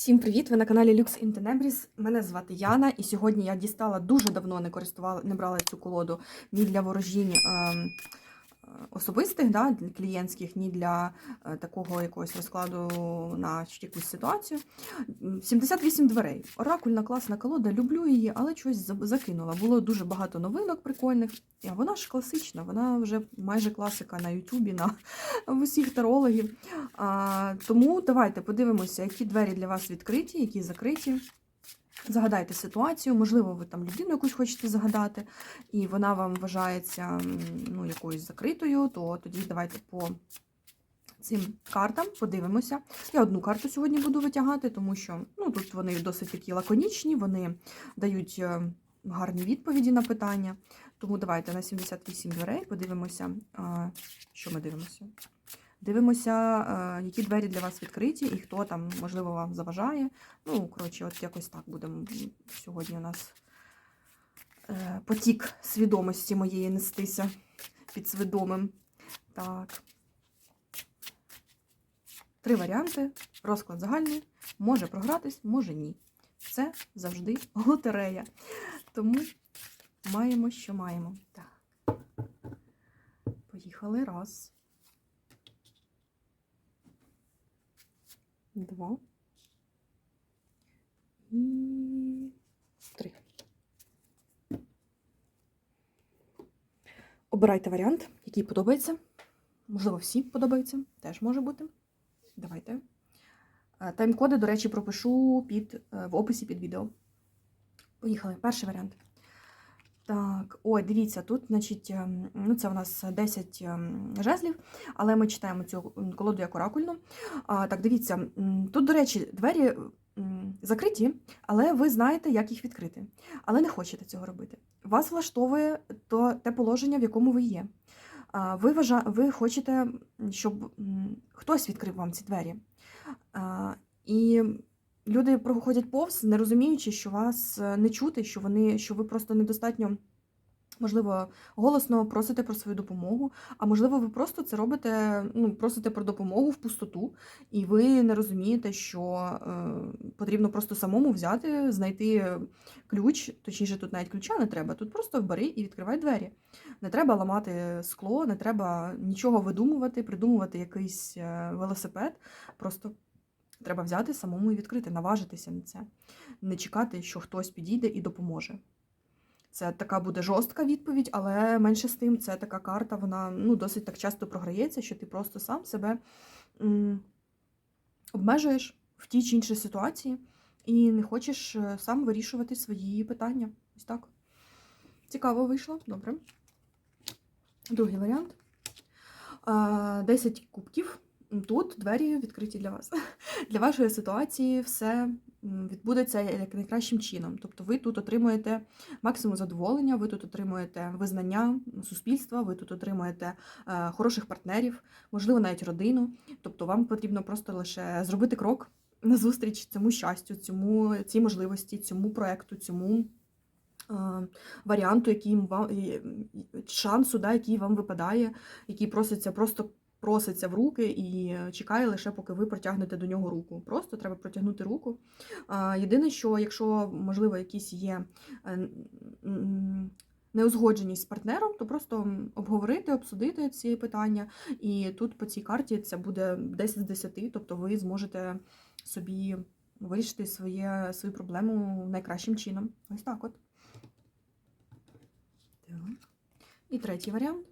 Всім привіт! Ви на каналі in Tenebris. Мене звати Яна, і сьогодні я дістала дуже давно не користувала, не брала цю колоду ні для ворожінь ем, особистих, да, для клієнтських, ні для е, такого якогось розкладу на якусь ситуацію. 78 дверей. Оракульна класна колода, люблю її, але щось закинула. Було дуже багато новинок прикольних. Вона ж класична, вона вже майже класика на Ютубі, на усіх тарологів. А, тому давайте подивимося, які двері для вас відкриті, які закриті. Загадайте ситуацію, можливо, ви там людину якусь хочете загадати, і вона вам вважається ну, якоюсь закритою, то тоді давайте по цим картам подивимося. Я одну карту сьогодні буду витягати, тому що ну, тут вони досить такі лаконічні, вони дають е, гарні відповіді на питання. Тому давайте на 78 дверей подивимося, що ми дивимося. Дивимося, е, які двері для вас відкриті і хто там, можливо, вам заважає. Ну, коротше, от якось так будемо сьогодні у нас е, потік свідомості моєї нестися під свідомим. Так. Три варіанти. Розклад загальний. Може програтись, може ні. Це завжди лотерея. Тому маємо, що маємо. Так. Поїхали. Раз. Два. І три. Обирайте варіант, який подобається. Можливо, всі подобаються. Теж може бути. Давайте. Е, Тайм-коди, до речі, пропишу під, е, в описі під відео. Поїхали. Перший варіант. Так, ой, дивіться, тут, значить, ем, ну це у нас 10 ем, жезлів, але ми читаємо цю колоду як оракульну. А, так, дивіться, тут, до речі, двері закриті, але ви знаєте, як їх відкрити. Але не хочете цього робити. Вас влаштовує то, те положення, в якому ви є. А, ви, вважа... ви хочете, щоб хтось відкрив вам ці двері. А, і люди проходять повз, не розуміючи, що вас е, не чути, що вони, що ви просто недостатньо. Можливо, голосно просите про свою допомогу, а можливо, ви просто це робите, ну, просите про допомогу в пустоту, і ви не розумієте, що е, потрібно просто самому взяти, знайти ключ, точніше, тут навіть ключа не треба, тут просто бери і відкривай двері. Не треба ламати скло, не треба нічого видумувати, придумувати якийсь е, велосипед. Просто треба взяти самому і відкрити, наважитися на це, не чекати, що хтось підійде і допоможе. Це така буде жорстка відповідь, але менше з тим, це така карта, вона ну, досить так часто програється, що ти просто сам себе м, обмежуєш в тій чи іншій ситуації і не хочеш е, сам вирішувати свої питання. Ось так. Цікаво вийшло, добре. Другий варіант. А, 10 кубків. Тут двері відкриті для вас. Для вашої ситуації все відбудеться як найкращим чином. Тобто ви тут отримуєте максимум задоволення, ви тут отримуєте визнання суспільства, ви тут отримуєте е, хороших партнерів, можливо, навіть родину. Тобто вам потрібно просто лише зробити крок назустріч цьому щастю, цьому цій можливості, цьому проекту, цьому. е, Варіанту, який вам шансу, да, який вам випадає, який проситься просто проситься в руки і чекає лише, поки ви протягнете до нього руку. Просто треба протягнути руку. Єдине, що якщо, можливо, якісь є е, неузгодженість з партнером, то просто обговорити, обсудити ці питання. І тут по цій карті це буде 10 з 10, тобто ви зможете собі вирішити своє, свою проблему найкращим чином. Ось так от. Так. І третій варіант.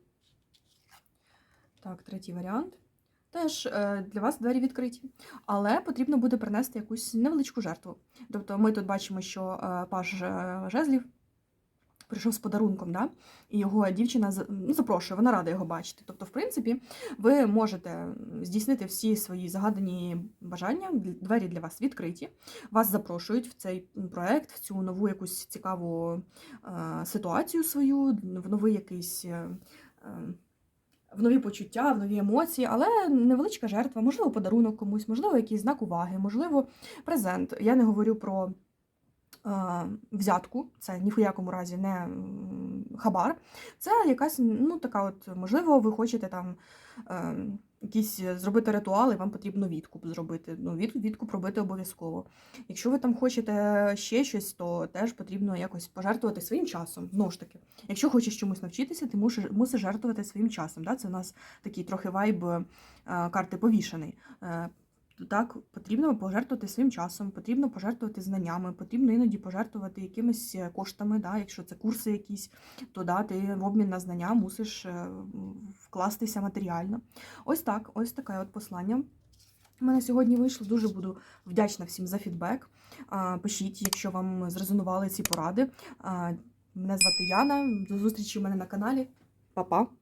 Так, третій варіант. Теж е, для вас двері відкриті, але потрібно буде принести якусь невеличку жертву. Тобто ми тут бачимо, що е, паж е, жезлів прийшов з подарунком, да? і його дівчина ну, запрошує, вона рада його бачити. Тобто, в принципі, ви можете здійснити всі свої загадані бажання, двері для вас відкриті. Вас запрошують в цей проект, в цю нову якусь цікаву ситуацію свою, в новий якийсь. В нові почуття, в нові емоції, але невеличка жертва, можливо, подарунок комусь, можливо, якийсь знак уваги, можливо, презент. Я не говорю про взятку, це ні в якому разі не хабар. Це якась, ну, така от, можливо, ви хочете там. Е, якісь е, зробити ритуали, вам потрібно відкуп зробити. Ну, від, відкуп робити обов'язково. Якщо ви там хочете ще щось, то теж потрібно якось пожертвувати своїм часом. Знову ж таки, якщо хочеш чомусь навчитися, ти мусиш, мусиш жертвувати своїм часом. Да? Це у нас такий трохи вайб е, карти повішений. Так, потрібно пожертвувати своїм часом, потрібно пожертвувати знаннями, потрібно іноді пожертвувати якимись е, коштами, да, якщо це курси якісь, то да, ти в обмін на знання мусиш е, вкластися матеріально. Ось так, ось таке от послання. У мене сьогодні вийшло. Дуже буду вдячна всім за фідбек. Пишіть, якщо вам зрезонували ці поради. Мене звати Яна. До зустрічі у мене на каналі. Па-па!